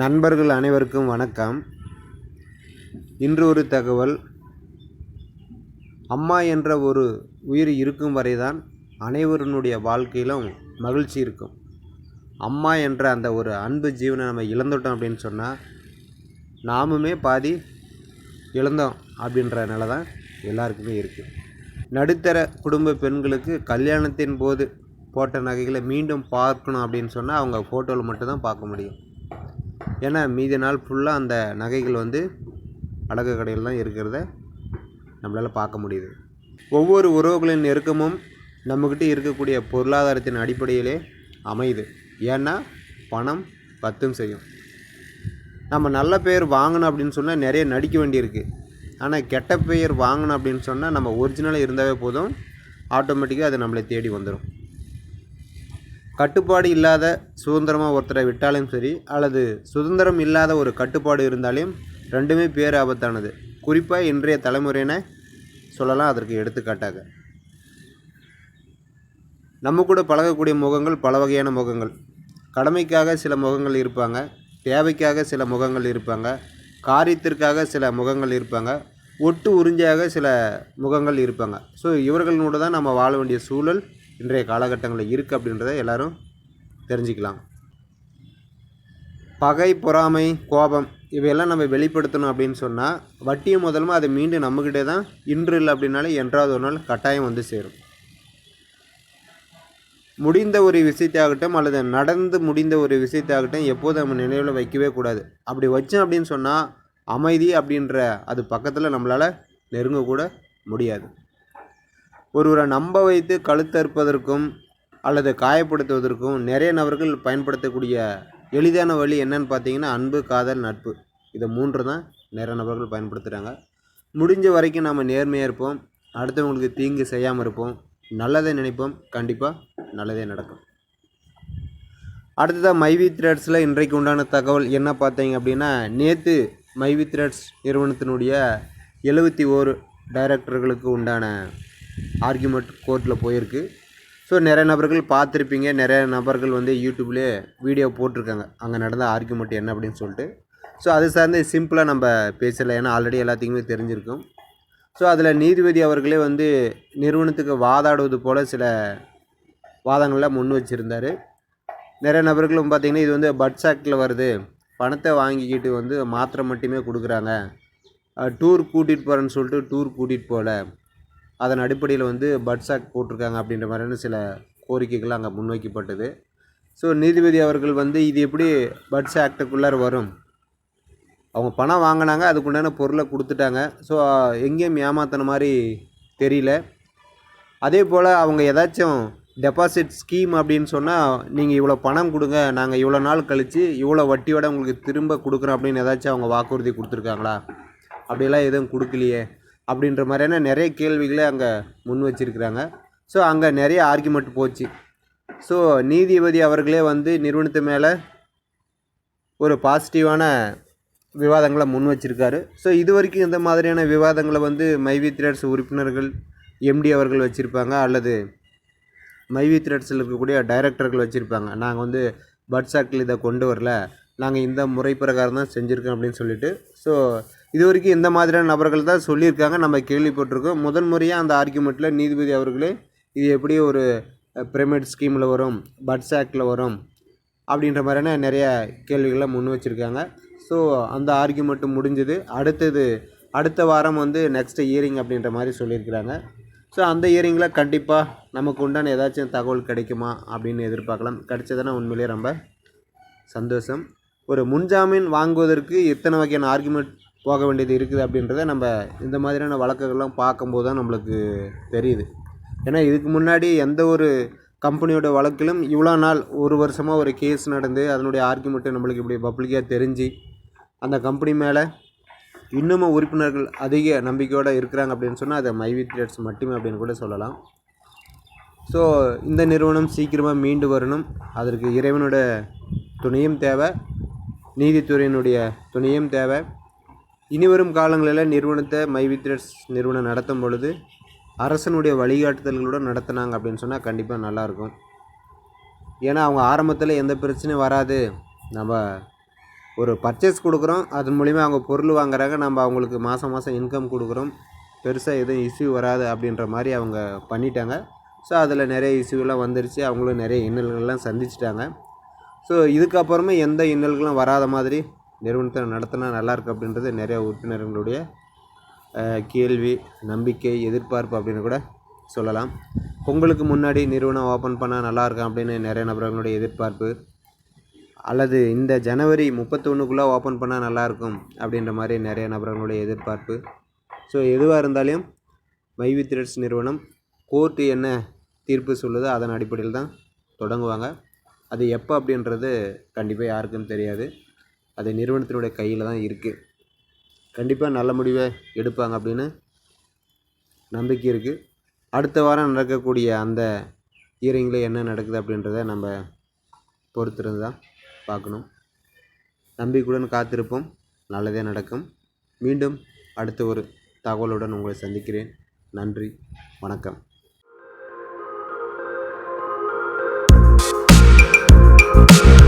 நண்பர்கள் அனைவருக்கும் வணக்கம். இன்று ஒரு தகவல். அம்மா என்ற ஒரு உயிர் இருக்கும் வரைதான் அனைவருடைய வாழ்க்கையிலும் மகிழ்ச்சி இருக்கும். அம்மா என்ற அந்த ஒரு அன்பு ஜீவனை நம்ம இழந்துட்டோம் அப்படின்னு சொன்னால் நாமுமே பாதி இழந்தோம் அப்படின்ற நிலை தான் எல்லாருக்குமே இருக்குது நடுத்தர குடும்ப பெண்களுக்கு கல்யாணத்தின் போது போட்ட நகைகளை மீண்டும் பார்க்கணும் அப்படின்னு சொன்னால் அவங்க ஃபோட்டோவில் மட்டும்தான் பார்க்க முடியும். ஏன்னா மீதி நாள் ஃபுல்லாக அந்த நகைகள் வந்து அடகு கடையில் தான் இருக்கிறத நம்மளால் பார்க்க முடியுது. ஒவ்வொரு உறவுகளின் நெருக்கமும் நம்மக்கிட்ட இருக்கக்கூடிய பொருளாதாரத்தின் அடிப்படையிலே அமையுது. ஏன்னா பணம் பத்தும் செய்யும். நம்ம நல்ல பெயர் வாங்கணும் அப்படின்னு சொன்னால் நிறைய நடிக்க வேண்டியிருக்கு. ஆனால் கெட்ட பெயர் வாங்கணும் அப்படின்னு சொன்னால் நம்ம ஒரிஜினலாக இருந்தாவே போதும். ஆட்டோமேட்டிக்காக அது நம்மளை தேடி வந்துடும் கட்டுப்பாடு இல்லாத சுதந்திரமாக ஒருத்தரை விட்டாலும் சரி அல்லது சுதந்திரம் இல்லாத ஒரு கட்டுப்பாடு இருந்தாலும் ரெண்டுமே பேர் ஆபத்தானது. குறிப்பாக இன்றைய தலைமுறையினை சொல்லலாம் அதற்கு எடுத்துக்காட்டாக. நம்ம கூட பழகக்கூடிய முகங்கள் பல வகையான முகங்கள். கடமைக்காக சில முகங்கள் இருப்பாங்க தேவைக்காக சில முகங்கள் இருப்பாங்க காரியத்திற்காக சில முகங்கள் இருப்பாங்க ஒட்டு உறிஞ்சியாக சில முகங்கள் இருப்பாங்க. ஸோ இவர்களோடு தான் நம்ம வாழ வேண்டிய சூழல் இன்றைய காலகட்டங்களில் இருக்குது அப்படின்றத எல்லோரும் தெரிஞ்சுக்கலாம். பகை பொறாமை கோபம் இவையெல்லாம் நம்ம வெளிப்படுத்தணும் அப்படின்னு சொன்னால் வட்டியும் முதலுமா அது மீண்டும் நம்மக்கிட்டே தான் இன்று இல்லை அப்படின்னாலே என்றாவது ஒரு நாள் கட்டாயம் வந்து சேரும். முடிந்த ஒரு விஷயத்தாகட்டும் அல்லது நடந்து முடிந்த ஒரு விஷயத்தாகட்டும் எப்போதும் நம்ம நினைவில் வைக்கவே கூடாது. அப்படி வச்சோம் அப்படின்னு சொன்னால் அமைதி அப்படின்ற அது பக்கத்தில் நம்மளால் நெருங்கக்கூட முடியாது. ஒருவரை நம்ப வைத்து கழுத்தறுப்பதற்கும் அல்லது காயப்படுத்துவதற்கும் நிறைய நபர்கள் பயன்படுத்தக்கூடிய எளிதான வழி என்னன்னு பார்த்தீங்கன்னா அன்பு காதல் நட்பு. இதை மூன்று தான் நிறைய நபர்கள் பயன்படுத்துகிறாங்க முடிஞ்ச வரைக்கும் நம்ம நேர்மையாக இருப்போம். அடுத்தவங்களுக்கு தீங்கு செய்யாமல் இருப்போம். நல்லதை நினைப்போம். கண்டிப்பாக நல்லதே நடக்கும். அடுத்ததாக மைவி த்ரெட்ஸில் இன்றைக்கு உண்டான தகவல் என்ன பார்த்தீங்க அப்படின்னா நேற்று மைவி த்ரெட்ஸ் நிறுவனத்தினுடைய எழுபத்தி ஓரு டைரக்டர்களுக்கு உண்டான ஆர்கியூமெண்ட் கோர்ட்டில் போயிருக்கு. ஸோ நிறைய நபர்கள் பார்த்துருப்பீங்க. நிறைய நபர்கள் வந்து யூடியூப்லேயே வீடியோ போட்டிருக்காங்க. அங்கே நடந்த ஆர்கியூமெண்ட் என்ன அப்படின்னு சொல்லிட்டு. ஸோ அது சார்ந்து சிம்பிளாக நம்ம பேசலை. ஏன்னா ஆல்ரெடி எல்லாத்துக்குமே தெரிஞ்சிருக்கும். ஸோ அதில் நீதிபதி அவர்களே வந்து நிறுவனத்துக்கு வாதாடுவது போல் சில வாதங்கள்லாம் முன் வச்சுருந்தார். நிறைய நபர்களும் பார்த்திங்கன்னா இது வந்து பட் ஆக்டில் வருது. பணத்தை வாங்கிக்கிட்டு வந்து மாத்திரை மட்டுமே கொடுக்குறாங்க. டூர் கூட்டிகிட்டு போகிறேன்னு சொல்லிட்டு டூர் கூட்டிகிட்டு போகல. அதன் அடிப்படையில் வந்து பட்ஸ் ஆக்ட் போட்டிருக்காங்க அப்படின்ற மாதிரியான சில கோரிக்கைகள் அங்கே முன்வைக்கப்பட்டது. ஸோ நீதிபதி அவர்கள் வந்து இது எப்படி பட்ஸ் ஆக்டுக்குள்ளார வரும்? அவங்க பணம் வாங்கினாங்க அதுக்குண்டான பொருளை கொடுத்துட்டாங்க. ஸோ எங்கேயும் ஏமாத்தின மாதிரி தெரியல. அதே போல் அவங்க ஏதாச்சும் டெபாசிட் ஸ்கீம் அப்படின்னு சொன்னால் நீங்கள் இவ்வளோ பணம் கொடுங்க நாங்கள் இவ்வளோ நாள் கழித்து இவ்வளோ வட்டியோட உங்களுக்கு திரும்ப கொடுக்குறோம் அப்படின்னு ஏதாச்சும் அவங்க வாக்குறுதி கொடுத்துருக்காங்களா? அப்படியெல்லாம் எதுவும் கொடுக்கலையே. அப்படின்ற மாதிரியான நிறைய கேள்விகளை அங்கே முன் வச்சிருக்கிறாங்க. ஸோ அங்கே நிறைய ஆர்குமெண்ட் போச்சு. ஸோ நீதிபதி அவர்களே வந்து நிறுவனத்து மேலே ஒரு பாசிட்டிவான விவாதங்களை முன் வச்சுருக்காரு. ஸோ இது வரைக்கும் இந்த மாதிரியான விவாதங்களை வந்து மைவி த்ரெட்ஸ் உறுப்பினர்கள் எம்டி அவர்கள் வச்சுருப்பாங்க அல்லது மைவி த்ரெட்ஸில் இருக்கக்கூடிய டைரக்டர்கள் வச்சுருப்பாங்க. நாங்கள் வந்து பட்சாக்கில் இதை கொண்டு வரல. நாங்கள் இந்த முறை பிரகாரம் தான் செஞ்சுருக்கோம் அப்படின்னு சொல்லிட்டு. ஸோ இது வரைக்கும் இந்த மாதிரியான நபர்கள் தான் சொல்லியிருக்காங்க. நம்ம கேள்விப்பட்டிருக்கோம். முதன் முறையாக அந்த ஆர்குமெண்ட்டில் நீதிபதி அவர்களே இது எப்படி ஒரு பிரமிட் ஸ்கீமில் வரும் பட்ஸ் ஆக்டில் வரும் அப்படின்ற மாதிரியான நிறைய கேள்விகளை முன் வச்சுருக்காங்க. ஸோ அந்த ஆர்குமெண்ட்டு முடிஞ்சது. அடுத்தது அடுத்த வாரம் வந்து நெக்ஸ்ட் இயரிங் அப்படின்ற மாதிரி சொல்லியிருக்கிறாங்க. ஸோ அந்த இயரிங்கில் கண்டிப்பாக நமக்கு உண்டான ஏதாச்சும் தகவல் கிடைக்குமா அப்படின்னு எதிர்பார்க்கலாம். கிடைச்சதுன்னா உண்மையிலேயே ரொம்ப சந்தோஷம். ஒரு முன்ஜாமீன் வாங்குவதற்கு எத்தனை வகையான ஆர்குமெண்ட் போக வேண்டியது இருக்குது அப்படின்றத நம்ம இந்த மாதிரியான வழக்குகள்லாம் பார்க்கும்போது தான் நம்மளுக்கு தெரியுது. ஏன்னா இதுக்கு முன்னாடி எந்த ஒரு கம்பெனியோட வழக்கிலும் இவ்வளோ நாள் ஒரு வருஷமாக ஒரு கேஸ் நடந்து அதனுடைய ஆர்குமெண்ட்டு நம்மளுக்கு இப்படி பப்ளிக்காக தெரிஞ்சு அந்த கம்பெனி மேலே இன்னமும் உறுப்பினர்கள் அதிக நம்பிக்கையோடு இருக்கிறாங்க அப்படின்னு சொன்னால் அதை மைவி ட்ரேட்ஸ் மட்டுமே அப்படின்னு கூட சொல்லலாம். ஸோ இந்த நிறுவனம் சீக்கிரமாக மீண்டு வரணும். அதற்கு இறைவனோட துணையும் தேவை. நீதித்துறையினுடைய துணையும் தேவை. இனிவரும் காலங்களில் நிறுவனத்தை மைவித்ரஸ் நிறுவனம் நடத்தும் பொழுது அரசனுடைய வழிகாட்டுதல்களோடு நடத்தினாங்க அப்படின்னு சொன்னால் கண்டிப்பாக நல்லாயிருக்கும் ஏன்னா அவங்க ஆரம்பத்தில் எந்த பிரச்சனையும் வராது. நம்ம ஒரு பர்ச்சேஸ் கொடுக்குறோம் அதன் மூலிமா அவங்க பொருள் வாங்குறாங்க நம்ம அவங்களுக்கு மாதம் மாதம் இன்கம் கொடுக்குறோம். பெருசாக எதுவும் இஷ்யூ வராது அப்படின்ற மாதிரி அவங்க பண்ணிட்டாங்க. ஸோ அதில் நிறைய இஷ்யூலாம் வந்துருச்சு. அவங்களும் நிறைய இன்னல்கள்லாம் சந்திச்சிட்டாங்க. ஸோ இதுக்கப்புறமே எந்த இன்னல்களும் வராத மாதிரி நிறுவனத்தை நடத்தினா நல்லாயிருக்கு அப்படின்றது நிறைய உறுப்பினர்களுடைய கேள்வி நம்பிக்கை எதிர்பார்ப்பு அப்படின்னு கூட சொல்லலாம். பொங்கலுக்கு முன்னாடி நிறுவனம் ஓப்பன் பண்ணால் நல்லாயிருக்கும் அப்படின்னு நிறைய நபர்களுடைய எதிர்பார்ப்பு. அல்லது இந்த ஜனவரி முப்பத்தொன்றுக்குள்ளே ஓப்பன் பண்ணால் நல்லாயிருக்கும் அப்படின்ற மாதிரி நிறைய நபர்களுடைய எதிர்பார்ப்பு. ஸோ எதுவாக இருந்தாலும் மைவி த்ரெட்ஸ் நிறுவனம் கோர்ட்டு என்ன தீர்ப்பு சொல்லுதோ அதன் அடிப்படையில் தான் தொடங்குவாங்க. அது எப்போ அப்படின்றது கண்டிப்பாக யாருக்கும் தெரியாது. அது நிறுவனத்தினுடைய கையில் தான் இருக்குது கண்டிப்பாக நல்ல முடிவை எடுப்பாங்க அப்படின்னு நம்பிக்கை இருக்குது அடுத்த வாரம் நடக்கக்கூடிய அந்த இயரிங்கில் என்ன நடக்குது அப்படின்றத நம்ம பொறுத்திருந்து தான் பார்க்கணும். நம்பிக்கையுடன் காத்திருப்போம். நல்லதே நடக்கும். மீண்டும் அடுத்த ஒரு தகவலுடன் உங்களை சந்திக்கிறேன். நன்றி. வணக்கம். Thank you.